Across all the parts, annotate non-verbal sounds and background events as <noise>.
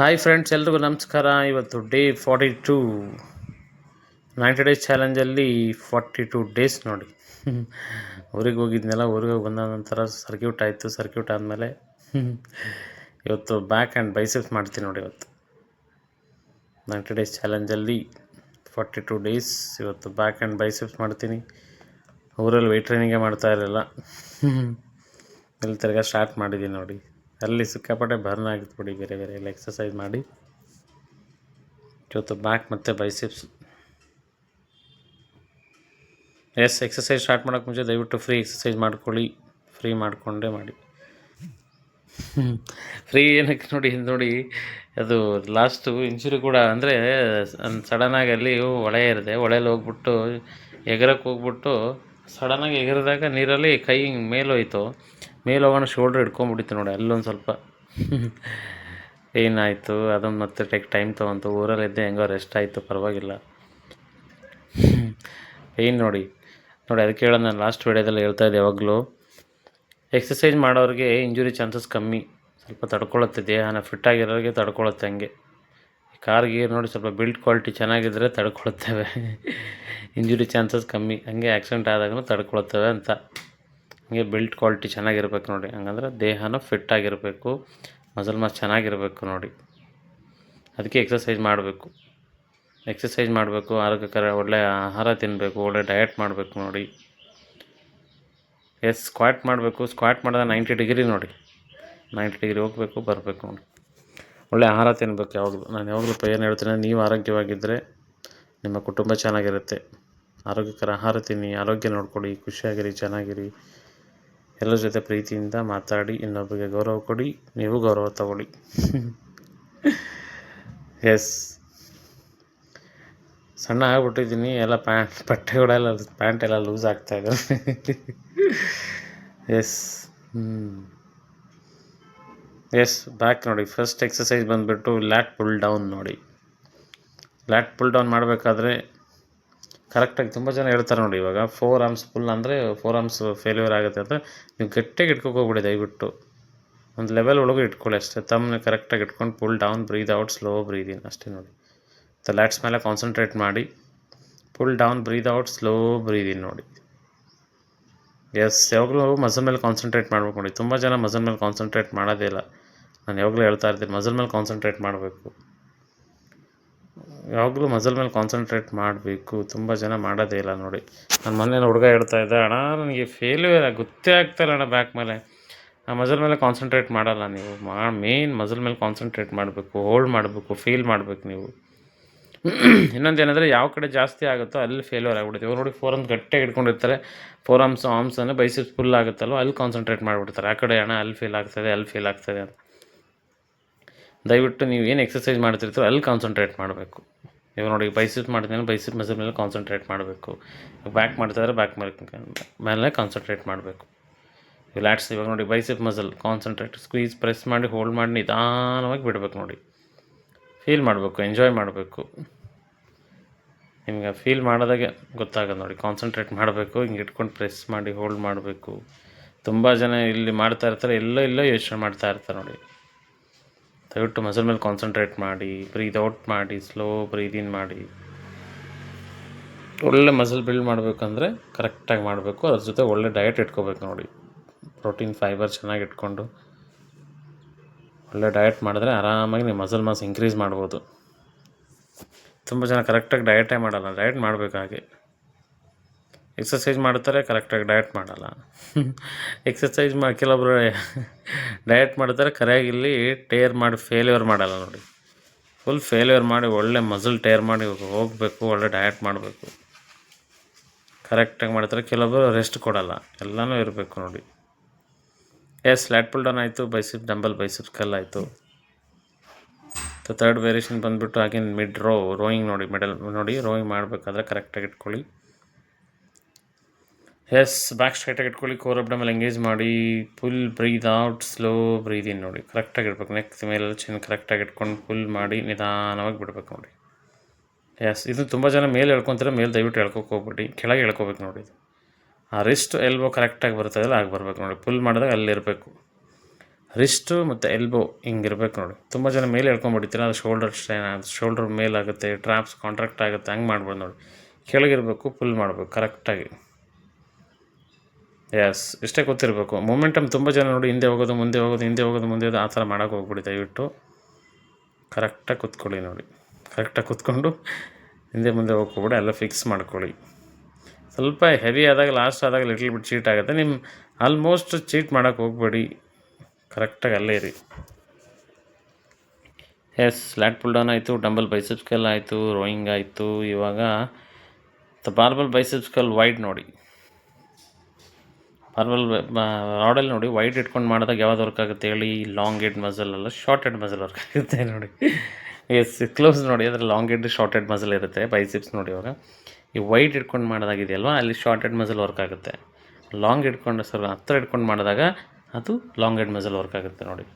Hi friends ಎಲ್ರಿಗೂ ನಮಸ್ಕಾರ. ಇವತ್ತು day forty two ninety days ಚಾಲೆಂಜಲ್ಲಿ forty two days ನೋಡಿ. <laughs> ಊರಿಗೆ ಹೋಗಿದ್ನೆಲ್ಲ, ಊರಿಗೆ ಹೋಗಿ ಬಂದ ನಂತರ ಸರ್ಕ್ಯೂಟ್ ಆಯಿತು. ಸರ್ಕ್ಯೂಟ್ ಆದಮೇಲೆ ಇವತ್ತು ಬ್ಯಾಕ್ ಆ್ಯಂಡ್ ಬೈಸೆಪ್ಸ್ ಮಾಡ್ತೀನಿ ನೋಡಿ ಇವತ್ತು. ನೈಂಟಿ ಡೇಸ್ ಚಾಲೆಂಜಲ್ಲಿ ಫಾರ್ಟಿ ಟೂ ಡೇಸ್ ಇವತ್ತು ಬ್ಯಾಕ್ ಆ್ಯಂಡ್ ಬೈಸೆಪ್ಸ್ ಮಾಡ್ತೀನಿ. ಊರಲ್ಲಿ ವೆಯ್ಟ್ ಟ್ರೈನಿಂಗೇ ಮಾಡ್ತಾ ಇರಲಿಲ್ಲ. <laughs> ಇಲ್ಲಿ ತಿರ್ಗಾ ಸ್ಟಾರ್ಟ್ ಮಾಡಿದ್ದೀನಿ ನೋಡಿ. ಅಲ್ಲಿ ಸಿಕ್ಕಾಪಟ್ಟೆ ಬರ್ನ್ ಆಗಿತ್ತು ಬಿಡಿ ಬೇರೆ ಬೇರೆ. ಎಲ್ಲ ಎಕ್ಸಸೈಸ್ ಮಾಡಿ, ಇವತ್ತು ಬ್ಯಾಕ್ ಮತ್ತು ಬೈಸಿಪ್ಸ್ ಎಸ್ ಎಕ್ಸಸೈಸ್ ಸ್ಟಾರ್ಟ್ ಮಾಡೋಕ್ಕೆ ಮುಂಚೆ ದಯವಿಟ್ಟು ಫ್ರೀ ಎಕ್ಸಸೈಸ್ ಮಾಡ್ಕೊಳ್ಳಿ. ಫ್ರೀ ಮಾಡಿಕೊಂಡೇ ಮಾಡಿ. ಫ್ರೀ ಏನಕ್ಕೆ ನೋಡಿ ನೋಡಿ, ಅದು ಲಾಸ್ಟು ಇಂಜುರಿ ಕೂಡ ಅಂದರೆ ಸಡನ್ನಾಗಿ ಅಲ್ಲಿ ಹೊಳೆ ಇರಿದೆ ಹೊಳೆಯಲ್ಲಿ ಹೋಗ್ಬಿಟ್ಟು, ಎಗರಕ್ಕೆ ಹೋಗ್ಬಿಟ್ಟು ಸಡನ್ನಾಗಿ ಎಗರಿದಾಗ ನೀರಲ್ಲಿ ಕೈ ಹಿಂಗೆ ಮೇಲೆ ಹೋಯ್ತು ಮೇಲೆ ಹೋಗೋಣ ಶೋಲ್ಡ್ರ್ ಹಿಡ್ಕೊಂಬಿಟ್ಟಿತ್ತು ನೋಡಿ, ಅಲ್ಲೊಂದು ಸ್ವಲ್ಪ. ಏನಾಯಿತು? ಅದೊಂದು ಮತ್ತೆ ಟೆಕ್ ಟೈಮ್ ತೊಗೊಂತು ಊರಲ್ಲಿದ್ದೆ ಹೆಂಗೋ ರೆಸ್ಟ್ ಆಯಿತು, ಪರವಾಗಿಲ್ಲ. ಪೇಯ್ನ್ ನೋಡಿ? ನೋಡಿ ಅದಕ್ಕೆ ಹೇಳೋದು ನಾನು ಲಾಸ್ಟ್ ವೀಡಿಯೋದಲ್ಲಿ ಹೇಳ್ತಾ ಇದ್ದೆ ಯಾವಾಗಲೂ. ಎಕ್ಸಸೈಸ್ ಮಾಡೋರಿಗೆ ಇಂಜುರಿ ಚಾನ್ಸಸ್ ಕಮ್ಮಿ. ಸ್ವಲ್ಪ ತಡ್ಕೊಳ್ಳುತ್ತೆ ದೇಹನ ಫಿಟ್ ಆಗಿರೋರಿಗೆ ತಡ್ಕೊಳ್ಳುತ್ತೆ ಹಂಗೆ. ಕಾರ್ ಗೀರ್ ನೋಡಿ ಸ್ವಲ್ಪ ಬಿಲ್ಡ್ ಕ್ವಾಲಿಟಿ ಚೆನ್ನಾಗಿದ್ದರೆ ತಡ್ಕೊಳ್ತೇವೆ ಇಂಜುರಿ <laughs> ಚಾನ್ಸಸ್ ಕಮ್ಮಿ. ಹಂಗೆ ಆಕ್ಸಿಡೆಂಟ್ ಆದಾಗೂ ತಡ್ಕೊಳ್ತೇವೆ ಅಂತ. ಹಂಗೆ ಬಿಲ್ಟ್ ಕ್ವಾಲಿಟಿ ಚೆನ್ನಾಗಿರ್ಬೇಕು ನೋಡಿ. ಹಂಗಂದ್ರೆ ದೇಹನೂ ಫಿಟ್ ಆಗಿರಬೇಕು ಮಸಲ್ ಮಸ್ ಚೆನ್ನಾಗಿರಬೇಕು ನೋಡಿ. ಅದಕ್ಕೆ ಎಕ್ಸಸೈಸ್ ಮಾಡಬೇಕು. ಎಕ್ಸಸೈಸ್ ಮಾಡಬೇಕು, ಆರೋಗ್ಯಕರ ಒಳ್ಳೆಯ ಆಹಾರ ತಿನ್ನಬೇಕು ಒಳ್ಳೆ ಡಯಟ್ ಮಾಡಬೇಕು ನೋಡಿ. ಎಸ್ ಸ್ಕ್ವಾಟ್ ಮಾಡಬೇಕು. ಸ್ಕ್ವಾಟ್ ಮಾಡಿದ್ರೆ ನೈಂಟಿ ಡಿಗ್ರಿ ನೋಡಿ. ನೈಂಟಿ ಡಿಗ್ರಿ ಹೋಗಬೇಕು, ಬರಬೇಕು ನೋಡಿ. ಒಳ್ಳೆ ಆಹಾರ ತಿನ್ನಬೇಕು ಯಾವಾಗಲೂ. ನಾನು ಯಾವಾಗಲೂ ಏನು ಹೇಳ್ತೀನಿ ನೀವು ಆರೋಗ್ಯವಾಗಿದ್ದರೆ ನಿಮ್ಮ ಕುಟುಂಬ ಚೆನ್ನಾಗಿರುತ್ತೆ. ಆರೋಗ್ಯಕರ ಆಹಾರ ತಿನ್ನಿ, ಆರೋಗ್ಯ ನೋಡ್ಕೊಳ್ಳಿ, ಖುಷಿಯಾಗಿರಿ, ಚೆನ್ನಾಗಿರಿ. ಎಲ್ಲರ ಜೊತೆ ಪ್ರೀತಿಯಿಂದ ಮಾತಾಡಿ, ಇನ್ನೊಬ್ಬರಿಗೆ ಗೌರವ ಕೊಡಿ, ನೀವು ಗೌರವ ತಗೊಳ್ಳಿ. ಎಸ್ ಸಣ್ಣ ಆಗಿಬಿಟ್ಟಿದ್ದೀನಿ, ಎಲ್ಲ ಪ್ಯಾಂಟ್, ಬಟ್ಟೆಗಳೆಲ್ಲ, ಪ್ಯಾಂಟ್ ಎಲ್ಲ ಲೂಸ್ ಆಗ್ತಾಯಿದೆ ಎಸ್ ಹ್ಞೂ ಎಸ್ ಬ್ಯಾಕ್ ನೋಡಿ. ಫಸ್ಟ್ ಎಕ್ಸಸೈಸ್ ಬಂದುಬಿಟ್ಟು ಲ್ಯಾಟ್ ಪುಲ್ ಡೌನ್ ನೋಡಿ. ಲ್ಯಾಟ್ ಪುಲ್ ಡೌನ್ ಮಾಡಬೇಕಾದ್ರೆ ಕರೆಕ್ಟಾಗಿ ತುಂಬ ಜನ ಹೇಳ್ತಾರೆ ನೋಡಿ, ಇವಾಗ ಫೋರ್ ಆರ್ಮ್ಸ್ ಫುಲ್ ಅಂದರೆ ಫೋರ್ ಆರ್ಮ್ಸ್ ಫೇಲ್ಯೂರ್ ಆಗುತ್ತೆ ಅಂದರೆ ನೀವು ಗಟ್ಟಿಯಾಗಿ ಇಟ್ಕೋಕೆ ಹೋಗ್ಬಿಡಿ ದಯವಿಟ್ಟು. ಒಂದು ಲೆವೆಲ್ ಒಳಗೂ ಇಟ್ಕೊಳ್ಳಿ ಅಷ್ಟೇ. ತಮ್ಮನ್ನ ಕರೆಕ್ಟಾಗಿ ಇಟ್ಕೊಂಡು pull down breathe out slow breathe in ಅಷ್ಟೇ ನೋಡಿ. ಲ್ಯಾಟ್ಸ್ ಮೇಲೆ ಕಾನ್ಸಂಟ್ರೇಟ್ ಮಾಡಿ full down breathe out slow breathe in ನೋಡಿ. ಎಸ್ ಯಾವಾಗಲೂ ಮಸಲ್ ಮೇಲೆ ಕಾನ್ಸಂಟ್ರೇಟ್ ಮಾಡ್ಬೇಕು ನೋಡಿ. ತುಂಬ ಜನ ಮಸಲ್ ಮೇಲೆ ಕಾನ್ಸಂಟ್ರೇಟ್ ಮಾಡೋದೇ ಇಲ್ಲ. ನಾನು ಯಾವಾಗಲೂ ಹೇಳ್ತಾ ಇರ್ತೀನಿ ಮಸಲ್ ಮೇಲೆ ಕಾನ್ಸಂಟ್ರೇಟ್ ಮಾಡಬೇಕು. ಯಾವಾಗಲೂ ಮಸಲ್ ಮೇಲೆ ಕಾನ್ಸಂಟ್ರೇಟ್ ಮಾಡಬೇಕು. ತುಂಬ ಜನ ಮಾಡೋದೇ ಇಲ್ಲ ನೋಡಿ. ನನ್ನ ಮನೇಲಿ ಹುಡುಗ ಹೇಳ್ತಾ ಇದ್ದೆ, ಅಣ್ಣ, ನನಗೆ ಫೇಲ್ಯೂರ್ ಗೊತ್ತೇ ಆಗ್ತಾಯಿಲ್ಲ ಅಣ್ಣ ಬ್ಯಾಕ್ ಮೇಲೆ. ಆ ಮಸಲ್ ಮೇಲೆ ಕಾನ್ಸಂಟ್ರೇಟ್ ಮಾಡಲ್ಲ ನೀವು. ಮಾ ಮೇನ್ ಮಸಲ್ ಮೇಲೆ ಕಾನ್ಸಂಟ್ರೇಟ್ ಮಾಡಬೇಕು ಹೋಲ್ಡ್ ಮಾಡಬೇಕು ಫೀಲ್ ಮಾಡಬೇಕು ನೀವು. ಇನ್ನೊಂದು ಏನಂದರೆ ಯಾವ ಕಡೆ ಜಾಸ್ತಿ ಆಗುತ್ತೋ ಅಲ್ಲಿ ಫೇಲ್ಯೂರ್ ಆಗಿಬಿಡುತ್ತೆ. ಇವ್ರು ನೋಡಿ ಫೋರ್ ಅಂತ ಗಟ್ಟಿಯಾಗಿ ಇಟ್ಕೊಂಡಿರ್ತಾರೆ ಫೋರ್ ಆರ್ಮ್ಸ್ ಆಮ್ಸ್ ಅಂದರೆ ಬೈಸಿಪ್ಸ್ ಫುಲ್ ಆಗುತ್ತಲ್ವ, ಅಲ್ಲಿ ಕಾನ್ಸಂಟ್ರೇಟ್ ಮಾಡಿಬಿಡ್ತಾರೆ. ಆ ಕಡೆ ಅಣ್ಣ, ಅಲ್ಲಿ ಫೀಲ್ ಆಗ್ತದೆ, ಅಲ್ಲಿ ಫೀಲ್ ಆಗ್ತದೆ ಅಂತ. ದಯವಿಟ್ಟು ನೀವು ಏನು ಎಕ್ಸಸೈಸ್ ಮಾಡ್ತಿರ್ತೀರೋ ಅಲ್ಲಿ ಕಾನ್ಸಂಟ್ರೇಟ್ ಮಾಡಬೇಕು. ಇವಾಗ ನೋಡಿ ಬೈಸಿಪ್ ಮಾಡಿದ್ಮೇಲೆ ಬೈಸಿಪ್ ಮಸಲ್ ಮೇಲೆ ಕಾನ್ಸಂಟ್ರೇಟ್ ಮಾಡಬೇಕು. ಬ್ಯಾಕ್ ಮಾಡ್ತಾಯಿದ್ರೆ ಬ್ಯಾಕ್ ಮೇಲೆ ಮೇಲೆ ಕಾನ್ಸಂಟ್ರೇಟ್ ಮಾಡಬೇಕು. ಲ್ಯಾಟ್ಸ್ ಇವಾಗ ನೋಡಿ bicep muscle concentrate squeeze press ಮಾಡಿ ಹೋಲ್ಡ್ ಮಾಡಿ, ನಿಧಾನವಾಗಿ ಬಿಡಬೇಕು ನೋಡಿ. ಫೀಲ್ ಮಾಡಬೇಕು ಎಂಜಾಯ್ ಮಾಡಬೇಕು. ನಿಮ್ಗೆ ಫೀಲ್ ಮಾಡಿದಾಗೆ ಗೊತ್ತಾಗೋದು ನೋಡಿ. ಕಾನ್ಸಂಟ್ರೇಟ್ ಮಾಡಬೇಕು, ಹಿಂಗೆ ಇಟ್ಕೊಂಡು ಪ್ರೆಸ್ ಮಾಡಿ ಹೋಲ್ಡ್ ಮಾಡಬೇಕು. ತುಂಬ ಜನ ಇಲ್ಲಿ ಮಾಡ್ತಾ ಇರ್ತಾರೆ, ಎಲ್ಲೋ ಎಲ್ಲೋ ಯೋಚನೆ ಮಾಡ್ತಾ ಇರ್ತಾರೆ ನೋಡಿ. ದಯವಿಟ್ಟು ಮಸಲ್ ಮೇಲೆ ಕಾನ್ಸಂಟ್ರೇಟ್ ಮಾಡಿ ಬ್ರೀತ್ ಔಟ್ ಮಾಡಿ ಸ್ಲೋ ಬ್ರೀದಿನ್ ಮಾಡಿ. ಒಳ್ಳೆ ಮಸಲ್ ಬಿಲ್ಡ್ ಮಾಡಬೇಕಂದ್ರೆ ಕರೆಕ್ಟಾಗಿ ಮಾಡಬೇಕು. ಅದ್ರ ಜೊತೆ ಒಳ್ಳೆ ಡಯಟ್ ಇಟ್ಕೋಬೇಕು ನೋಡಿ. ಪ್ರೋಟೀನ್ ಫೈಬರ್ ಚೆನ್ನಾಗಿ ಇಟ್ಕೊಂಡು ಒಳ್ಳೆ ಡಯಟ್ ಮಾಡಿದ್ರೆ ಆರಾಮಾಗಿ ನೀವು ಮಸಲ್ ಮಾಸ್ ಇನ್ಕ್ರೀಸ್ ಮಾಡ್ಬೋದು. ತುಂಬ ಜನ ಕರೆಕ್ಟಾಗಿ ಡಯಟೇ ಮಾಡಲ್ಲ. ಡಯಟ್ ಮಾಡಬೇಕಾಗಿ. ಎಕ್ಸಸೈಸ್ ಮಾಡ್ತಾರೆ ಕರೆಕ್ಟಾಗಿ ಡಯಟ್ ಮಾಡಲ್ಲ. ಎಕ್ಸಸೈಸ್ ಮಾ ಕೆಲವೊಬ್ಬರು ಡಯಟ್ ಮಾಡ್ತಾರೆ ಕರೆಯಾಗಿ ಇಲ್ಲಿ ಟೇರ್ ಮಾಡಿ ಫೇಲ್ಯೂರ್ ಮಾಡಲ್ಲ ನೋಡಿ. ಫುಲ್ ಫೇಲ್ಯೂರ್ ಮಾಡಿ, ಒಳ್ಳೆ ಮಸಲ್ ಟೇರ್ ಮಾಡಿ ಹೋಗಬೇಕು, ಒಳ್ಳೆ ಡಯಟ್ ಮಾಡಬೇಕು. ಕರೆಕ್ಟಾಗಿ ಮಾಡ್ತಾರೆ ಕೆಲವೊಬ್ಬರು ರೆಸ್ಟ್ ಕೊಡಲ್ಲ. ಎಲ್ಲನೂ ಇರಬೇಕು ನೋಡಿ. ಎಸ್ ಲ್ಯಾಟ್ ಪುಲ್ ಡೌನ್ ಆಯಿತು ಬೈಸಿಪ್ ಡಂಬಲ್ ಬೈಸಿಪ್ ಕಲ್ ಆಯಿತು. ತರ್ಡ್ ವೇರಿಯೇಷನ್ ಬಂದುಬಿಟ್ಟು ಆಗಿನ ಮಿಡ್ ರೋ ರೋಯಿಂಗ್ ನೋಡಿ ಮಿಡಲ್ ನೋಡಿ ರೋಯಿಂಗ್ ಮಾಡಬೇಕಾದ್ರೆ ಕರೆಕ್ಟಾಗಿ ಇಟ್ಕೊಳ್ಳಿ. ಎಸ್ ಬ್ಯಾಕ್ ಸ್ಟ್ರೈಟಾಗಿ ಇಟ್ಕೊಳ್ಳಿ ಕೋರ್ ಅಬ್ಡಮಲ್ಲಿ ಎಂಗೇಜ್ ಮಾಡಿ full breathe out slow breathe in ನೋಡಿ. ಕರೆಕ್ಟಾಗಿ ಇಡ್ಬೇಕು ನೆಕ್ ಮೇಲೆ ಚಿನ್ನ ಕರೆಕ್ಟಾಗಿ ಇಟ್ಕೊಂಡು ಫುಲ್ ಮಾಡಿ, ನಿಧಾನವಾಗಿ ಬಿಡ್ಬೇಕು ನೋಡಿ. ಎಸ್ ಇದು ತುಂಬ ಜನ ಮೇಲೆ ಹೇಳ್ಕೊತಾರೆ ಮೇಲೆ ದಯವಿಟ್ಟು ಹೇಳ್ಕೊಕ್ಕೆ ಹೋಗ್ಬಿಟ್ಟು ಕೆಳಗೆ ಹೇಳ್ಕೊಬೇಕು ನೋಡಿ ಇದು. ಆ ರಿಸ್ಟ್ ಎಲ್ಬೋ ಕರೆಕ್ಟಾಗಿ ಬರ್ತದಲ್ಲ ಆಗಿ ಬರ್ಬೇಕು ನೋಡಿ. ಫುಲ್ ಮಾಡಿದಾಗ ಅಲ್ಲಿರಬೇಕು ರಿಸ್ಟು ಮತ್ತು ಎಲ್ಬೋ ಹಿಂಗಿರ್ಬೇಕು ನೋಡಿ. ತುಂಬ ಜನ ಮೇಲೆ ಹೇಳ್ಕೊಂಬಿಡ್ತೀರ ಅದು ಶೋಲ್ಡರ್ ಸ್ಟ್ರೈನ್ ಶೋಲ್ಡರ್ ಮೇಲಾಗುತ್ತೆ ಟ್ರಾಪ್ಸ್ ಕಾಂಟ್ರಾಕ್ಟ್ ಆಗುತ್ತೆ, ಹಂಗೆ ಮಾಡ್ಬೋದು ನೋಡಿ. ಕೆಳಗಿರಬೇಕು ಫುಲ್ ಮಾಡಬೇಕು ಕರೆಕ್ಟಾಗಿ ಎಸ್ ಇಷ್ಟೇ ಗೊತ್ತಿರಬೇಕು. ಮೊಮೆಂಟಮ್ ತುಂಬ ಜನ ನೋಡಿ ಹಿಂದೆ ಹೋಗೋದು, ಮುಂದೆ ಹೋಗೋದು, ಹಿಂದೆ ಹೋಗೋದು, ಮುಂದೆ ಹೋಗೋದು, ಆ ಥರ ಮಾಡೋಕೆ ಹೋಗ್ಬಿಡಿ ದಯವಿಟ್ಟು ಕರೆಕ್ಟಾಗಿ ಕೂತ್ಕೊಳ್ಳಿ ನೋಡಿ. ಕರೆಕ್ಟಾಗಿ ಕೂತ್ಕೊಂಡು ಹಿಂದೆ ಮುಂದೆ ಹೋಗ್ಕೊಬಿಡಿ ಎಲ್ಲ ಫಿಕ್ಸ್ ಮಾಡ್ಕೊಳ್ಳಿ. ಸ್ವಲ್ಪ ಹೆವಿ ಆದಾಗ ಲಾಸ್ಟ್ ಆದಾಗ ಲಿಟ್ಲ್ ಬಿಟ್ ಚೀಟ್ ಆಗುತ್ತೆ. ನಿಮ್ಮ ಆಲ್ಮೋಸ್ಟ್ ಚೀಟ್ ಮಾಡೋಕೆ ಹೋಗಬೇಡಿ. ಕರೆಕ್ಟಾಗಿ ಅಲ್ಲೇ ಇರಿ. ಎಸ್ ಲ್ಯಾಟ್ ಪುಲ್ ಡೌನ್ ಆಯಿತು ಡಂಬಲ್ ಬೈಸೆಪ್ಸ್ ಕಲ್ ಆಯಿತು ರೋಯಿಂಗ್ ಆಯಿತು. ಇವಾಗ ಬಾರ್ಬಲ್ ಬೈಸೆಪ್ಸ್ ಕಲ್ ವೈಡ್ ನೋಡಿ. ಬಾರ್ಬಲ್ ರಾಡಲ್ಲಿ ನೋಡಿ ವೈಟ್ ಇಟ್ಕೊಂಡು ಮಾಡಿದಾಗ ಯಾವ್ದು ವರ್ಕ್ ಆಗುತ್ತೆ ಹೇಳಿ? ಲಾಂಗ್ ಹೆಡ್ ಮಸಲ್ ಅಲ್ಲ ಶಾರ್ಟ್ ಹೆಡ್ ಮಸಲ್ ವರ್ಕ್ ಆಗುತ್ತೆ ನೋಡಿ. ಎಸ್ ಕ್ಲೋಸ್ ನೋಡಿ ಅದ್ರ long head short head muscle ಇರುತ್ತೆ ಬೈಸಿಪ್ಸ್ ನೋಡಿ ಇವಾಗ. ಈ ವೈಟ್ ಇಟ್ಕೊಂಡು ಮಾಡೋದಾಗಿದೆಯಲ್ವ ಅಲ್ಲಿ ಶಾರ್ಟ್ ಹೆಡ್ ಮಸಲ್ ವರ್ಕ್ ಆಗುತ್ತೆ. ಲಾಂಗ್ ಇಟ್ಕೊಂಡು ಸರ್ ಹತ್ರ ಇಟ್ಕೊಂಡು ಮಾಡಿದಾಗ ಅದು ಲಾಂಗ್ ಹೆಡ್ ಮಸಲ್ ವರ್ಕ್ ಆಗುತ್ತೆ ನೋಡಿ.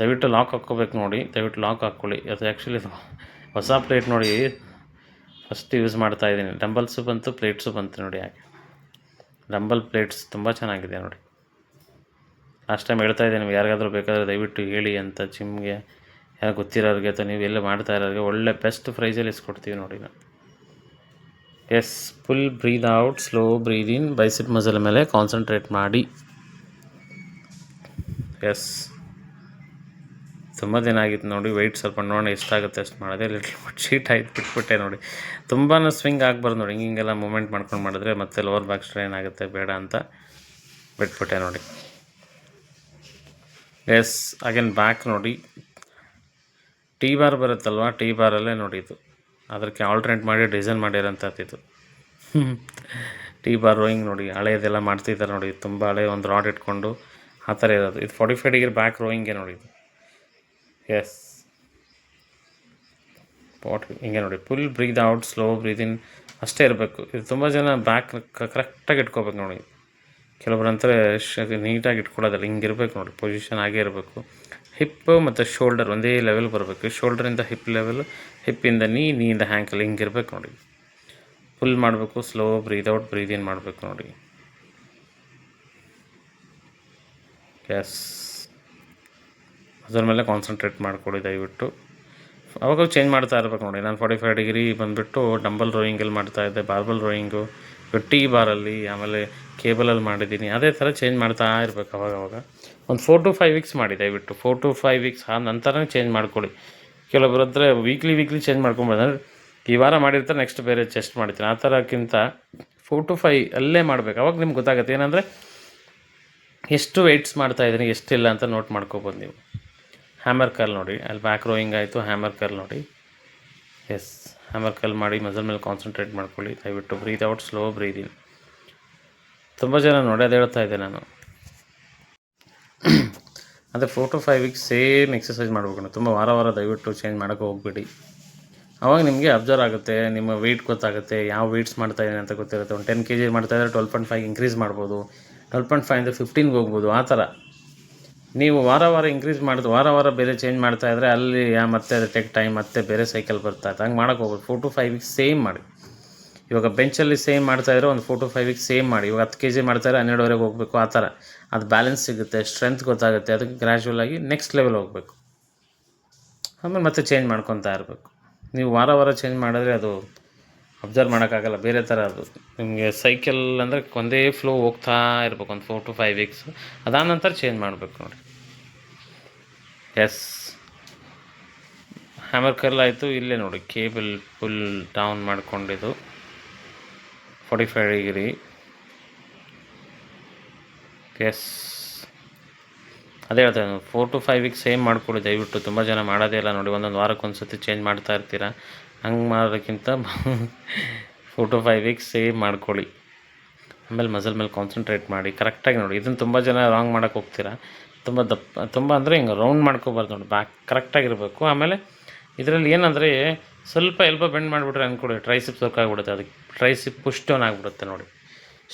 ದಯವಿಟ್ಟು ಲಾಕ್ ಹಾಕ್ಕೋಬೇಕು ನೋಡಿ, ದಯವಿಟ್ಟು ಲಾಕ್ ಹಾಕ್ಕೊಳ್ಳಿ. ಅದು ಆ್ಯಕ್ಚುಲಿ ಹೊಸ ಪ್ಲೇಟ್ ನೋಡಿ ಫಸ್ಟ್ ಯೂಸ್ ಮಾಡ್ತಾ ಇದ್ದೀನಿ. ಡಂಬಲ್ಸು ಬಂತು ಪ್ಲೇಟ್ಸು ಬಂತು ನೋಡಿ ಯಾಕೆ ಡಂಬಲ್ ಪ್ಲೇಟ್ಸ್ ತುಂಬ ಚೆನ್ನಾಗಿದೆ ನೋಡಿ. ಲಾಸ್ಟ್ ಟೈಮ್ ಹೇಳ್ತಾ ಇದ್ದೆ ನಿಮ್ಗೆ ಯಾರಿಗಾದರೂ ಬೇಕಾದರೆ ದಯವಿಟ್ಟು ಹೇಳಿ ಅಂತ ಜಿಮ್ಗೆ ಯಾರು ಗೊತ್ತಿರೋರಿಗೆ ಅಥವಾ ನೀವು ಎಲ್ಲ ಮಾಡ್ತಾ ಇರೋರಿಗೆ ಒಳ್ಳೆ ಬೆಸ್ಟ್ ಪ್ರೈಸಲ್ಲಿ ಇಸ್ಕೊಡ್ತೀವಿ ನೋಡಿ ನಾವು. Yes full breathe out slow breathe in bicep muscle ಮೇಲೆ ಕಾನ್ಸಂಟ್ರೇಟ್ ಮಾಡಿ. ಎಸ್ ತುಂಬ ದಿನ ಆಗಿತ್ತು ನೋಡಿ ವೆಯ್ಟ್ ಸ್ವಲ್ಪ ನೋಡೋಣ ಎಷ್ಟಾಗುತ್ತೆ ಅಷ್ಟು ಮಾಡಿದೆ ಲಿಟ್ಲ್ ಶೀಟ್ <laughs> ಆಯ್ತು, ಬಿಟ್ಬಿಟ್ಟೆ ನೋಡಿ. ತುಂಬಾ ಸ್ವಿಂಗ್ ಆಗಬಾರ್ದು ನೋಡಿ. ಹಿಂಗೆ ಹಿಂಗೆಲ್ಲ ಮೂಮೆಂಟ್ ಮಾಡ್ಕೊಂಡು ಮಾಡಿದ್ರೆ ಮತ್ತೆ ಲೋವರ್ ಬ್ಯಾಕ್ ಸ್ಟ್ರೈನ್ ಆಗುತ್ತೆ, ಬೇಡ ಅಂತ ಬಿಟ್ಬಿಟ್ಟೆ ನೋಡಿ. ಎಸ್ ಅಗೇನ್ ಬ್ಯಾಕ್ ನೋಡಿ. ಟಿ ಬಾರ್ ಬರುತ್ತಲ್ವ? ಟಿ ಬಾರಲ್ಲೇ ನೋಡಿ ಇದು. ಅದಕ್ಕೆ ಆಲ್ಟ್ರೇಟ್ ಮಾಡಿ ಡಿಸೈನ್ ಮಾಡಿರೋಂಥದ್ದು ಟಿ ಬಾರ್ ರೋಯಿಂಗ್ ನೋಡಿ ಹಳೆಯದೆಲ್ಲ ಮಾಡ್ತಿದ್ದಾರೆ ನೋಡಿ. ತುಂಬ ಹಳೆ ಒಂದು ರಾಡ್ ಇಟ್ಕೊಂಡು ಆ ಥರ ಇರೋದು. ಇದು ಫಾರ್ಟಿ ಫೈವ್ ಡಿಗ್ರಿ ಬ್ಯಾಕ್ ರೋಯಿಂಗೇ ನೋಡಿ ಇದು. ಎಸ್ ಪಾಟ್ ಹಿಂಗೆ ನೋಡಿ full breathe out slow breathe ಅಷ್ಟೇ ಇರಬೇಕು. ಇದು ತುಂಬ ಜನ ಬ್ಯಾಕ್ ಕರೆಕ್ಟಾಗಿ ಇಟ್ಕೋಬೇಕು ನೋಡಿ. ಕೆಲವೊಬ್ರು ಅಂತಾರೆ ನೀಟಾಗಿ ಇಟ್ಕೊಳ್ಳೋದಿಲ್ಲ ಹಿಂಗೆ ಇರಬೇಕು ನೋಡಿ ಪೊಸಿಷನ್ ಆಗೇ ಇರಬೇಕು. ಹಿಪ್ ಮತ್ತು ಶೋಲ್ಡರ್ ಒಂದೇ ಲೆವೆಲ್ ಬರಬೇಕು. ಶೋಲ್ಡರಿಂದ ಹಿಪ್ ಲೆವೆಲ್ ಹಿಪ್ಪಿಂದ ನೀ ನೀಯಿಂದ ಹ್ಯಾಂಕಲ್ ಹಿಂಗೆ ಇರಬೇಕು ನೋಡಿ. ಫುಲ್ ಮಾಡಬೇಕು slow breathe out breathe in ಮಾಡಬೇಕು ನೋಡಿ. ಎಸ್ ಅದ್ರ ಮೇಲೆ ಕಾನ್ಸಂಟ್ರೇಟ್ ಮಾಡಿಕೊಡಿ ದಯವಿಟ್ಟು. ಅವಾಗ ಚೇಂಜ್ ಮಾಡ್ತಾ ಇರ್ಬೇಕು ನೋಡಿ. ನಾನು ಫಾರ್ಟಿ ಫೈವ್ ಡಿಗ್ರಿ ಬಂದುಬಿಟ್ಟು ಡಂಬಲ್ ರೋಯಿಂಗಲ್ಲಿ ಮಾಡ್ತಾ ಇದ್ದೆ ಬಾರ್ಬಲ್ ರೋಯಿಂಗು ಟಿ ಬಾರಲ್ಲಿ ಆಮೇಲೆ ಕೇಬಲಲ್ಲಿ ಮಾಡಿದ್ದೀನಿ. ಅದೇ ಥರ ಚೇಂಜ್ ಮಾಡ್ತಾ ಇರ್ಬೇಕು ಅವಾಗ ಅವಾಗ. ಒಂದು ಫೋರ್ ಟು ಫೈವ್ ವೀಕ್ಸ್ ಮಾಡಿ ದಯವಿಟ್ಟು. ಫೋರ್ ಟು ಫೈವ್ ವೀಕ್ಸ್ ಆ ನಂತರನೇ ಚೇಂಜ್ ಮಾಡ್ಕೊಳ್ಳಿ ಕೆಲವೊಬ್ರು ಹತ್ರ ವೀಕ್ಲಿ ವೀಕ್ಲಿ ಚೇಂಜ್ ಮಾಡ್ಕೊಂಬಂದ್ರೆ ಈ ವಾರ ಮಾಡಿರ್ತಾರೆ ನೆಕ್ಸ್ಟ್ ಬೇರೆ ಚೆಸ್ಟ್ ಮಾಡ್ತೀನಿ. ಆ ಥರಕ್ಕಿಂತ ಫೋರ್ ಟು ಫೈವ್ ಅಲ್ಲೇ ಮಾಡಬೇಕು. ಅವಾಗ ನಿಮ್ಗೆ ಗೊತ್ತಾಗುತ್ತೆ. ಏನಂದರೆ, ಎಷ್ಟು ವೆಯ್ಟ್ಸ್ ಮಾಡ್ತಾ ಇದ್ದೀನಿ, ಎಷ್ಟಿಲ್ಲ ಅಂತ ನೋಟ್ ಮಾಡ್ಕೊಬೋದು ನೀವು. ಹ್ಯಾಮರ್ ಕರ್ಲ್ ನೋಡಿ. ಅಲ್ಲಿ ಬ್ಯಾಕ್ ರೋಯಿಂಗ್ ಆಯಿತು ಹ್ಯಾಮರ್ ಕರ್ಲ್ ನೋಡಿ. ಎಸ್ ಹ್ಯಾಮರ್ ಕರ್ಲ್ ಮಾಡಿ ಮಸಲ್ ಮೇಲೆ ಕಾನ್ಸಂಟ್ರೇಟ್ ಮಾಡ್ಕೊಳ್ಳಿ. ದಯವಿಟ್ಟು ಬ್ರೀತ್ ಔಟ್ ಸ್ಲೋ ಇನ್ ತುಂಬ ಜನ ನೋಡಿ, ಅದು ಹೇಳ್ತಾ ಇದ್ದೆ ನಾನು. ಅದೇ four to five weeks same exercise ಮಾಡ್ಬೇಕು ತುಂಬ ವಾರ ವಾರ ದಯವಿಟ್ಟು ಚೇಂಜ್ ಮಾಡೋಕ್ಕೆ ಹೋಗ್ಬೇಡಿ. ಅವಾಗ ನಿಮಗೆ ಅಬ್ಸರ್ವ್ ಆಗುತ್ತೆ, ನಿಮ್ಮ ವೆಯ್ಟ್ ಗೊತ್ತಾಗುತ್ತೆ, ಯಾವ ವೆಯ್ಟ್ಸ್ ಮಾಡ್ತಾ ಇದ್ದೀನಿ ಅಂತ ಗೊತ್ತಿರುತ್ತೆ. ಒಂದು ಟೆನ್ ಕೆ ಜಿ ಮಾಡ್ತಾ ಇದ್ದರೆ ಟ್ವೆಲ್ ಪಾಯಿಂಟ್ ಫೈವ್ ಇನ್ಕ್ರೀಸ್ ಮಾಡ್ಬೋದು. ಟ್ವೆಲ್ ಪಾಯಿಂಟ್ ಫೈವ್ ಅಂದರೆ ಫಿಫ್ಟೀನ್ಗೆ ಹೋಗ್ಬೋದು. ಆ ಥರ. ನೀವು ವಾರ ವಾರ ಇನ್ಕ್ರೀಸ್ ಮಾಡಿದ್ರು, ವಾರ ವಾರ ಬೇರೆ ಚೇಂಜ್ ಮಾಡ್ತಾ ಇದ್ದರೆ ಅಲ್ಲಿ ಮತ್ತೆ ಅದು ಟೆಕ್ ಟೈಮ್ ಮತ್ತೆ ಬೇರೆ ಸೈಕಲ್ ಬರ್ತಾ ಇತ್ತು. ಹಂಗೆ ಮಾಡೋಕೆ ಹೋಗ್ಬೋದು four to five weeks same ಮಾಡಿ. ಇವಾಗ ಬೆಂಚಲ್ಲಿ ಸೇಮ್ ಮಾಡ್ತಾ ಇದ್ರೆ ಒಂದು four to five weeks same ಮಾಡಿ. ಇವಾಗ ಹತ್ತು ಕೆ ಜಿ ಮಾಡ್ತಾರೆ ಹನ್ನೆರಡುವರೆಗೆ ಹೋಗಬೇಕು ಆ ಥರ. ಅದು ಬ್ಯಾಲೆನ್ಸ್ ಸಿಗುತ್ತೆ ಸ್ಟ್ರೆಂತ್ ಗೊತ್ತಾಗುತ್ತೆ. ಅದಕ್ಕೆ ಗ್ರ್ಯಾಜುವಲ್ ಆಗಿ ನೆಕ್ಸ್ಟ್ ಲೆವೆಲ್ ಹೋಗಬೇಕು. ಆಮೇಲೆ ಮತ್ತೆ ಚೇಂಜ್ ಮಾಡ್ಕೊತಾ ಇರಬೇಕು. ನೀವು ವಾರ ವಾರ ಚೇಂಜ್ ಮಾಡಿದ್ರೆ ಅದು ಅಬ್ಸರ್ವ್ ಮಾಡೋಕ್ಕಾಗಲ್ಲ. ಬೇರೆ ಥರ ಅದು. ನಿಮಗೆ ಸೈಕಲ್ ಅಂದರೆ ಒಂದೇ ಫ್ಲೋ ಹೋಗ್ತಾ ಇರಬೇಕು, ಒಂದು ಫೋರ್ ಟು ಫೈವ್ ವೀಕ್ಸ್ ಅದಾದ ನಂತರ ಚೇಂಜ್ ಮಾಡಬೇಕು ನೋಡಿ. ಎಸ್ ಹ್ಯಾಮರ್ ಕರ್ಲ್ ಇಲ್ಲೇ ನೋಡಿ. ಕೇಬಲ್ ಫುಲ್ ಡೌನ್ ಮಾಡಿಕೊಂಡಿದ್ದು. ಫಾರ್ಟಿ ಫೈವ್ ಡಿಗ್ರಿ ಎಸ್ ಅದೇ ಹೇಳ್ತಾ four to five weeks same ಮಾಡಿಕೊಡಿ. ದಯವಿಟ್ಟು, ತುಂಬ ಜನ ಮಾಡೋದೇ ಇಲ್ಲ ನೋಡಿ. ಒಂದೊಂದು ವಾರಕ್ಕೆ ಒಂದು ಸತಿ ಚೇಂಜ್ ಮಾಡ್ತಾ ಇರ್ತೀರ? ಹಂಗೆ ಮಾಡೋದಕ್ಕಿಂತ ಫೋಟೋ ಫೈವ್ ವೀಕ್ಸ್ ಸೇವ್ ಮಾಡ್ಕೊಳ್ಳಿ. ಆಮೇಲೆ ಮಸಲ್ ಮೇಲೆ ಕಾನ್ಸಂಟ್ರೇಟ್ ಮಾಡಿ ಕರೆಕ್ಟಾಗಿ ನೋಡಿ. ಇದನ್ನು ತುಂಬ ಜನ ರಾಂಗ್ ಮಾಡೋಕ್ಕೆ ಹೋಗ್ತೀರಾ? ತುಂಬ ದಪ್ಪ, ತುಂಬ ಅಂದರೆ ಹಿಂಗೆ ರೌಂಡ್ ಮಾಡ್ಕೋಬಾರ್ದು ನೋಡಿ. ಬ್ಯಾಕ್ ಕರೆಕ್ಟಾಗಿರಬೇಕು ಆಮೇಲೆ ಇದರಲ್ಲಿ ಏನಂದರೆ ಸ್ವಲ್ಪ ಎಲ್ಪ ಬೆಂಡ್ ಮಾಡಿಬಿಟ್ರೆ ಅಂದ್ಕೊಡಿ ಟ್ರೈಸಿಪ್ ಆಗಿಬಿಡುತ್ತೆ. ಅದಕ್ಕೆ ಟ್ರೈಸಿಪ್ ಪುಷ್ ಡೌನ್ ಆಗಿಬಿಡುತ್ತೆ ನೋಡಿ.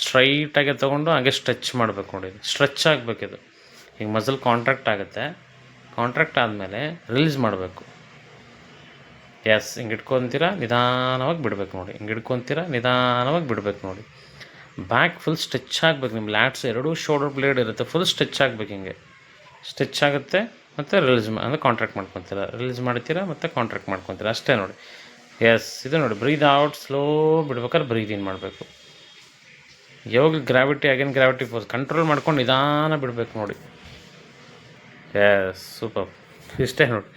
ಸ್ಟ್ರೈಟಾಗಿ ತೊಗೊಂಡು ಹಾಗೆ ಸ್ಟ್ರೆಚ್ ಮಾಡಬೇಕು ನೋಡಿ. ಸ್ಟ್ರೆಚ್ ಆಗಬೇಕಿದು. ಈಗ ಮಸಲ್ ಕಾಂಟ್ರಾಕ್ಟ್ ಆಗುತ್ತೆ. ಕಾಂಟ್ರಾಕ್ಟ್ ಆದಮೇಲೆ ರಿಲೀಸ್ ಮಾಡಬೇಕು. ಎಸ್ ಹಿಂಗೆ ಇಟ್ಕೊತೀರ, ನಿಧಾನವಾಗಿ ಬಿಡಬೇಕು ನೋಡಿ. ಹಿಂಗೆ ಇಟ್ಕೊತೀರ, ನಿಧಾನವಾಗಿ ಬಿಡಬೇಕು ನೋಡಿ. ಬ್ಯಾಕ್ ಫುಲ್ ಸ್ಟಿಚ್ ಆಗಬೇಕು ನಿಮ್ಮ ಲ್ಯಾಟ್ಸ್ ಎರಡೂ ಶೋಲ್ಡರ್ ಬ್ಲೇಡ್ ಇರುತ್ತೆ ಫುಲ್ ಸ್ಟಿಚ್ ಆಗಬೇಕು ಹಿಂಗೆ. ಸ್ಟಿಚ್ ಆಗುತ್ತೆ ಮತ್ತು ರಿಲೀಸ್ ಮಾ ಅಂದರೆ ಕಾಂಟ್ರಾಕ್ಟ್ ಮಾಡ್ಕೊತೀರ. ರಿಲೀಸ್ ಮಾಡ್ತೀರಾ ಮತ್ತು ಕಾಂಟ್ರಾಕ್ಟ್ ಮಾಡ್ಕೊತೀರಾ. ಅಷ್ಟೇ ನೋಡಿ. ಎಸ್ ಇದು ನೋಡಿ. ಬ್ರೀದ್ ಔಟ್ ಸ್ಲೋ ಬಿಡ್ಬೇಕಾದ್ರೆ ಬ್ರೀದ್ ಇನ್ ಮಾಡಬೇಕು. ಯಾವಾಗ gravity again gravity force control ಮಾಡ್ಕೊಂಡು ನಿಧಾನ ಬಿಡಬೇಕು ನೋಡಿ. ಎಸ್ ಸೂಪರ್ ಇಷ್ಟೇ ನೋಡಿ.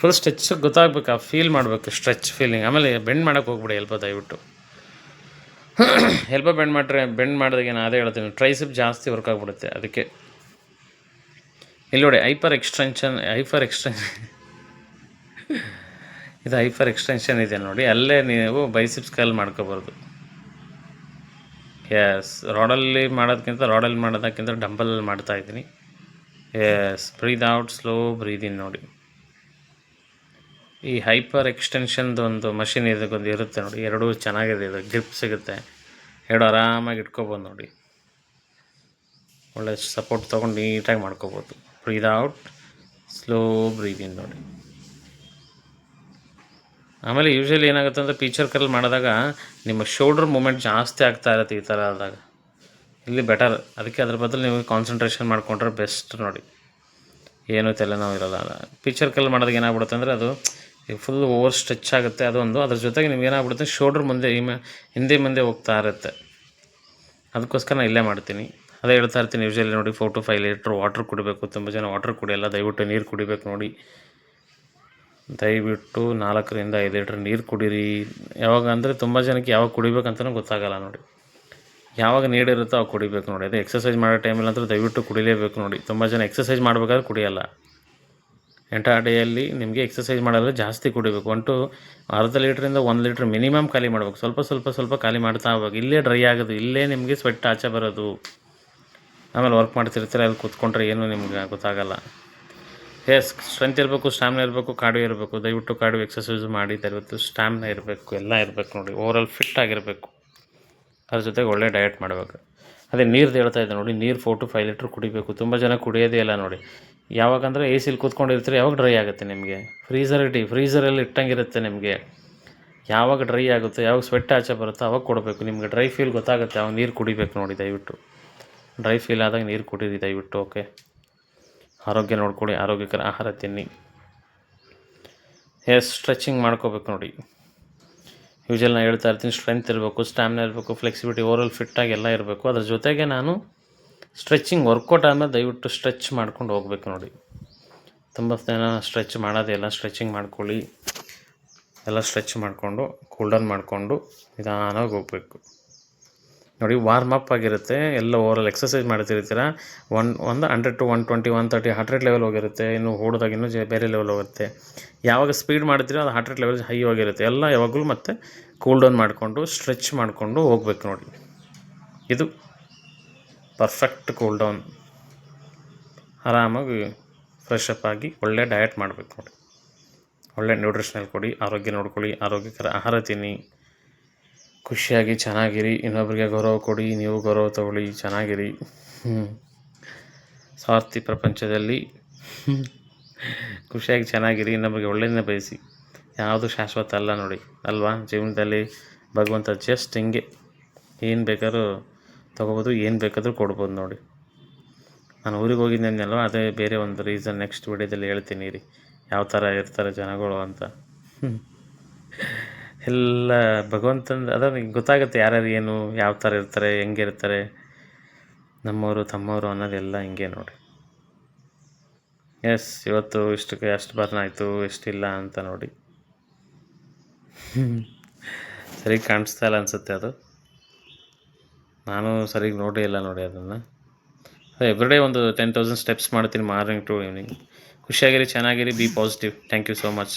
ಫುಲ್ ಸ್ಟ್ರೆಚ್ ಗೊತ್ತಾಗ್ಬೇಕು, ಆ ಫೀಲ್ ಮಾಡಬೇಕು ಸ್ಟ್ರೆಚ್ ಫೀಲಿಂಗ್ ಆಮೇಲೆ ಬೆಂಡ್ ಮಾಡೋಕೆ ಹೋಗ್ಬಿಡಿ ಎಲ್ಪ ದಯವಿಟ್ಟು. ಎಲ್ಪ ಬೆಂಡ್ ಮಾಡಿದ್ರೆ ಬೆಂಡ್ ಮಾಡಿದಾಗ ನಾನು ಅದೇ ಹೇಳ್ತೀನಿ ಟ್ರೈಸಿಪ್ ಜಾಸ್ತಿ ವರ್ಕ್ ಆಗಿಬಿಡುತ್ತೆ ಅದಕ್ಕೆ. ಇಲ್ಲಿ ನೋಡಿ ಹೈಪರ್ ಎಕ್ಸ್ಟೆನ್ಷನ್ ಹೈಪರ್ ಎಕ್ಸ್ಟೆನ್ಷನ್ ಇದು ಹೈಪರ್ ಎಕ್ಸ್ಟೆನ್ಷನ್ ಇದೆ ನೋಡಿ, ಅಲ್ಲೇ ನೀವು ಬೈಸಿಪ್ಸ್ ಕಲ್ ಮಾಡ್ಕೋಬಾರ್ದು ಎಸ್ ರಾಡಲ್ಲಿ ಮಾಡೋದಕ್ಕಿಂತ ರಾಡಲ್ಲಿ ಮಾಡೋದಕ್ಕಿಂತ ಡಂಬಲಲ್ಲಿ ಮಾಡ್ತಾ ಇದ್ದೀನಿ. Yes breathe out slow breathe in ನೋಡಿ. ಈ ಹೈಪರ್ ಎಕ್ಸ್ಟೆನ್ಷನ್ದು ಒಂದು ಮಷಿನ್ ಇದಕ್ಕೊಂದು ಇರುತ್ತೆ ನೋಡಿ. ಎರಡೂ ಚೆನ್ನಾಗಿದೆ. ಇದು ಗ್ರಿಪ್ ಸಿಗುತ್ತೆ. ಎರಡು ಆರಾಮಾಗಿ ಇಟ್ಕೋಬೋದು ನೋಡಿ. ಒಳ್ಳೆ ಸಪೋರ್ಟ್ ತೊಗೊಂಡು ನೀಟಾಗಿ ಮಾಡ್ಕೋಬೋದು. ಬ್ರೀದ್ ಔಟ್, ಸ್ಲೋ ಬ್ರೀದಿಂಗ್ ನೋಡಿ. ಆಮೇಲೆ ಯೂಶ್ವಲಿ ಏನಾಗುತ್ತೆ ಅಂದರೆ ಪೀಚರ್ ಕಲ್ ಮಾಡಿದಾಗ ನಿಮ್ಮ ಶೋಲ್ಡರ್ ಮೂಮೆಂಟ್ ಜಾಸ್ತಿ ಆಗ್ತಾ ಇರುತ್ತೆ ಈ ಥರ ಆದಾಗ. ಇಲ್ಲಿ ಬೆಟರ್. ಅದಕ್ಕೆ ಅದ್ರ ಬದಲು ನೀವು ಕಾನ್ಸಂಟ್ರೇಷನ್ ಮಾಡಿಕೊಂಡ್ರೆ ಬೆಸ್ಟ್ ನೋಡಿ. ಏನೂ ತಲೆನೋವು ಇರೋಲ್ಲ ಪೀಚರ್ ಕಲ್ ಮಾಡಿದಾಗ ಏನಾಗ್ಬಿಡುತ್ತೆ ಅಂದರೆ ಅದು ಫುಲ್ ಓವರ್ ಸ್ಟ್ರೆಚ್ ಆಗುತ್ತೆ ಅದೊಂದು. ಅದ್ರ ಜೊತೆಗೆ ನಿಮ್ಗೆ ಏನಾಗ್ಬಿಡುತ್ತೆ? ಶೋಲ್ಡ್ರ್ ಮುಂದೆ, ಈ ಹಿಂದೆ ಮುಂದೆ ಹೋಗ್ತಾ ಇರುತ್ತೆ. ಅದಕ್ಕೋಸ್ಕರ ನಾನು ಇಲ್ಲೇ ಮಾಡ್ತೀನಿ. ಅದೇ ಹೇಳ್ತಾ ಇರ್ತೀನಿ ಯೂಶ್ವಲಿ ನೋಡಿ four to five litre water ಕುಡಿಬೇಕು. ತುಂಬ ಜನ ವಾಟ್ರ್ ಕುಡಿಯಲ್ಲ, ದಯವಿಟ್ಟು ನೀರು ಕುಡಿಬೇಕು ನೋಡಿ. ದಯವಿಟ್ಟು ನಾಲ್ಕರಿಂದ ಐದು ಲೀಟ್ರ್ ನೀರು ಕುಡೀರಿ. ಯಾವಾಗ ಅಂದರೆ ತುಂಬ ಜನಕ್ಕೆ ಯಾವಾಗ ಕುಡಿಬೇಕಂತಲೂ ಗೊತ್ತಾಗಲ್ಲ ನೋಡಿ. ಯಾವಾಗ ನೀಡಿರುತ್ತೋ ಅವಾಗ ಕುಡಿಬೇಕು ನೋಡಿ. ಅದೇ ಎಕ್ಸಸೈಸ್ ಮಾಡೋ ಟೈಮಲ್ಲಿ ಅಂತೂ ದಯವಿಟ್ಟು ಕುಡಿಲೇಬೇಕು ನೋಡಿ. ತುಂಬ ಜನ ಎಕ್ಸಸೈಸ್ ಮಾಡಬೇಕಾದ್ರೆ ಕುಡಿಯಲ್ಲ. ಎಂಟರ್ ಡೇಯಲ್ಲಿ ನಿಮಗೆ ಎಕ್ಸಸೈಸ್ ಮಾಡಲು ಜಾಸ್ತಿ ಕುಡಿಬೇಕು. ಒನ್ ಟು ಅರ್ಧ ಲೀಟ್ರಿಂದ ಒಂದು ಲೀಟ್ರ್ ಮಿನಿಮಮ್ ಖಾಲಿ ಮಾಡಬೇಕು. ಸ್ವಲ್ಪ ಸ್ವಲ್ಪ ಸ್ವಲ್ಪ ಖಾಲಿ ಮಾಡ್ತಾ ಹೋಗ್ಬೇಕು. ಇಲ್ಲೇ ಡ್ರೈ ಆಗೋದು, ಇಲ್ಲೇ ನಿಮಗೆ ಸ್ವೆಟ್ ಆಚೆ ಬರೋದು. ಆಮೇಲೆ ವರ್ಕ್ ಮಾಡ್ತಿರ್ತೀರ, ಅಲ್ಲಿ ಕೂತ್ಕೊಂಡ್ರೆ ಏನು ನಿಮ್ಗೆ ಗೊತ್ತಾಗಲ್ಲ. ಎಸ್ ಸ್ಟ್ರೆಂತ್ ಇರಬೇಕು ಸ್ಟ್ಯಾಮಿನ ಇರಬೇಕು ಕಾಡು ಇರಬೇಕು. ದಯವಿಟ್ಟು ಕಾಡು ಎಕ್ಸಸೈಸ್ ಮಾಡಿ, ದಯವಿಟ್ಟು ಸ್ಟ್ಯಾಮಿನ ಇರಬೇಕು, ಎಲ್ಲ ಇರಬೇಕು ನೋಡಿ. ಓವರಾಲ್ ಫಿಟ್ ಆಗಿರಬೇಕು. ಅದ್ರ ಜೊತೆಗೆ ಒಳ್ಳೆ ಡಯಟ್ ಮಾಡಬೇಕು. ಅದೇ ನೀರು ಹೇಳ್ತಾ ಇದ್ದೆ ನೋಡಿ, ನೀರು ಫೋರ್ ಟು ಫೈವ್ ಲೀಟ್ರ್ ಕುಡಿಬೇಕು. ತುಂಬ ಜನ ಕುಡಿಯೋದೇ ಇಲ್ಲ ನೋಡಿ. ಯಾವಾಗಂದರೆ ಎ ಸಿಲಿ ಕೂತ್ಕೊಂಡಿರ್ತೀರಿ ಯಾವಾಗ ಡ್ರೈ ಆಗುತ್ತೆ ನಿಮಗೆ? ಫ್ರೀಸರ್ ಇಟ್ಟು ಫ್ರೀಸರಲ್ಲಿ ಇಟ್ಟಂಗಿರುತ್ತೆ ನಿಮಗೆ. ಯಾವಾಗ ಡ್ರೈ ಆಗುತ್ತೆ, ಯಾವಾಗ ಸ್ವೆಟ್ ಆಚೆ ಬರುತ್ತೋ ಅವಾಗ ಕೊಡಬೇಕು. ನಿಮಗೆ ಡ್ರೈ ಫೀಲ್ ಗೊತ್ತಾಗುತ್ತೆ, ಅವಾಗ ನೀರು ಕುಡಿಬೇಕು ನೋಡಿ ದಯವಿಟ್ಟು. ಡ್ರೈ ಫೀಲ್ ಆದಾಗ ನೀರು ಕುಡೀರಿ ದಯವಿಟ್ಟು ಓಕೆ ಆರೋಗ್ಯ ನೋಡ್ಕೊಳ್ಳಿ, ಆರೋಗ್ಯಕರ ಆಹಾರ ತಿನ್ನಿ. ಎಸ್ ಸ್ಟ್ರೆಚಿಂಗ್ ಮಾಡ್ಕೋಬೇಕು ನೋಡಿ. ಯೂಶಲ್ ನಾನು ಹೇಳ್ತಾ ಇರ್ತೀನಿ ಸ್ಟ್ರೆಂತ್ ಇರಬೇಕು ಸ್ಟ್ಯಾಮಿನಾ ಇರಬೇಕು ಫ್ಲೆಕ್ಸಿಬಿಲಿಟಿ ಓವರಲ್ ಫಿಟ್ಟಾಗಿ ಎಲ್ಲ ಇರಬೇಕು. ಅದ್ರ ಜೊತೆಗೆ ನಾನು ಸ್ಟ್ರೆಚಿಂಗ್ ವರ್ಕೌಟ್ ಆದಮೇಲೆ ದಯವಿಟ್ಟು ಸ್ಟ್ರೆಚ್ ಮಾಡ್ಕೊಂಡು ಹೋಗ್ಬೇಕು ನೋಡಿ. ತುಂಬ ಜನ ಸ್ಟ್ರೆಚ್ ಮಾಡೋದೇ ಇಲ್ಲ ಸ್ಟ್ರೆಚಿಂಗ್ ಮಾಡ್ಕೊಳ್ಳಿ. ಎಲ್ಲ ಸ್ಟ್ರೆಚ್ ಮಾಡಿಕೊಂಡು ಕೂಲ್ಡೌನ್ ಮಾಡಿಕೊಂಡು ನಿಧಾನವಾಗಿ ಹೋಗಬೇಕು. ನೋಡಿ, ವಾರ್ಮ್ ಅಪ್ ಆಗಿರುತ್ತೆ. ಎಲ್ಲ ಓವರಲ್ ಎಕ್ಸಸೈಸ್ ಮಾಡ್ತಿರ್ತೀರ? ಒನ್, ಒಂದು hundred to one twenty one thirty heart rate level ಹೋಗಿರುತ್ತೆ. ಇನ್ನು ಓಡಿದಾಗ ಇನ್ನೂ ಜ, ಬೇರೆ ಲೆವೆಲ್ ಹೋಗುತ್ತೆ. ಯಾವಾಗ ಸ್ಪೀಡ್ ಮಾಡ್ತೀರೋ ಅದು ಹಾರ್ಟ್ ರೇಟ್ ಲೆವೆಲ್ ಹೈ ಹೋಗಿರುತ್ತೆ. ಎಲ್ಲ ಯಾವಾಗಲೂ ಮತ್ತೆ ಕೂಲ್ ಡೌನ್ ಮಾಡಿಕೊಂಡು, ಸ್ಟ್ರೆಚ್ ಮಾಡಿಕೊಂಡು ಹೋಗ್ಬೇಕು ನೋಡಿ. ಇದು ಪರ್ಫೆಕ್ಟ್ ಕೂಲ್ ಡೌನ್ ಆರಾಮಾಗಿ ಫ್ರೆಶ್ ಅಪ್ ಆಗಿ ಒಳ್ಳೆ ಡಯಟ್ ಮಾಡಬೇಕು ನೋಡಿ. ಒಳ್ಳೆ ನ್ಯೂಟ್ರಿಷನಲ್ ಕೊಡಿ, ಆರೋಗ್ಯ ನೋಡ್ಕೊಳ್ಳಿ, ಆರೋಗ್ಯಕರ ಆಹಾರ ತಿನ್ನಿ. ಖುಷಿಯಾಗಿ ಚೆನ್ನಾಗಿರಿ ಇನ್ನೊಬ್ಬರಿಗೆ ಗೌರವ ಕೊಡಿ, ನೀವು ಗೌರವ ತಗೊಳ್ಳಿ, ಚೆನ್ನಾಗಿರಿ. ಸ್ವಾರ್ಥಿ ಪ್ರಪಂಚದಲ್ಲಿ ಖುಷಿಯಾಗಿ ಚೆನ್ನಾಗಿರಿ ಇನ್ನೊಬ್ಬರಿಗೆ ಒಳ್ಳೆಯದನ್ನೇ ಬಯಸಿ. ಯಾವುದು ಶಾಶ್ವತ ಅಲ್ಲ ನೋಡಿ, ಅಲ್ವಾ? ಜೀವನದಲ್ಲಿ ಭಗವಂತ ಜಸ್ಟ್ ಹಿಂಗೆ. ಏನು ಬೇಕಾದ್ರೂ ತೊಗೋಬೋದು, ಏನು ಬೇಕಾದರೂ ಕೊಡ್ಬೋದು ನೋಡಿ. ನಾನು ಊರಿಗೆ ಹೋಗಿದ್ದೇನೆಲ್ಲ, ಅದೇ ಬೇರೆ ಒಂದು ರೀಸನ್ ನೆಕ್ಸ್ಟ್ ವಿಡಿಯೋದಲ್ಲಿ ಹೇಳ್ತೀನಿ ರೀ ಯಾವ ಥರ ಇರ್ತಾರೆ ಜನಗಳು ಅಂತ. ಎಲ್ಲ ಭಗವಂತಂದು ಅದ ಗೊತ್ತಾಗುತ್ತೆ ಯಾರ್ಯಾರು ಏನು, ಯಾವ ಥರ ಇರ್ತಾರೆ ಹೆಂಗಿರ್ತಾರೆ ನಮ್ಮವರು, ತಮ್ಮವರು ಅನ್ನೋದೆಲ್ಲ ಹಿಂಗೆ ನೋಡಿ. ಎಸ್ ಇವತ್ತು ಇಷ್ಟಕ್ಕೆ ಅಷ್ಟು ಬರ್ನ್ ಆಯಿತು ಎಷ್ಟಿಲ್ಲ ಅಂತ ನೋಡಿ. ಸರಿ, ಕಾಣಿಸ್ತಾ ಇಲ್ಲ ಅನಿಸುತ್ತೆ ಅದು. ನಾನು ಸರಿಗೆ ನೋಡೇ ಇಲ್ಲ ನೋಡಿ ಅದನ್ನು. ಎವ್ರಿಡೇ ಒಂದು ಟೆನ್ ತೌಸಂಡ್ ಸ್ಟೆಪ್ಸ್ ಮಾಡ್ತೀನಿ ಮಾರ್ನಿಂಗ್ ಟು ಈವ್ನಿಂಗ್ ಖುಷಿಯಾಗಿರಿ, ಚೆನ್ನಾಗಿರಿ be positive thank you so much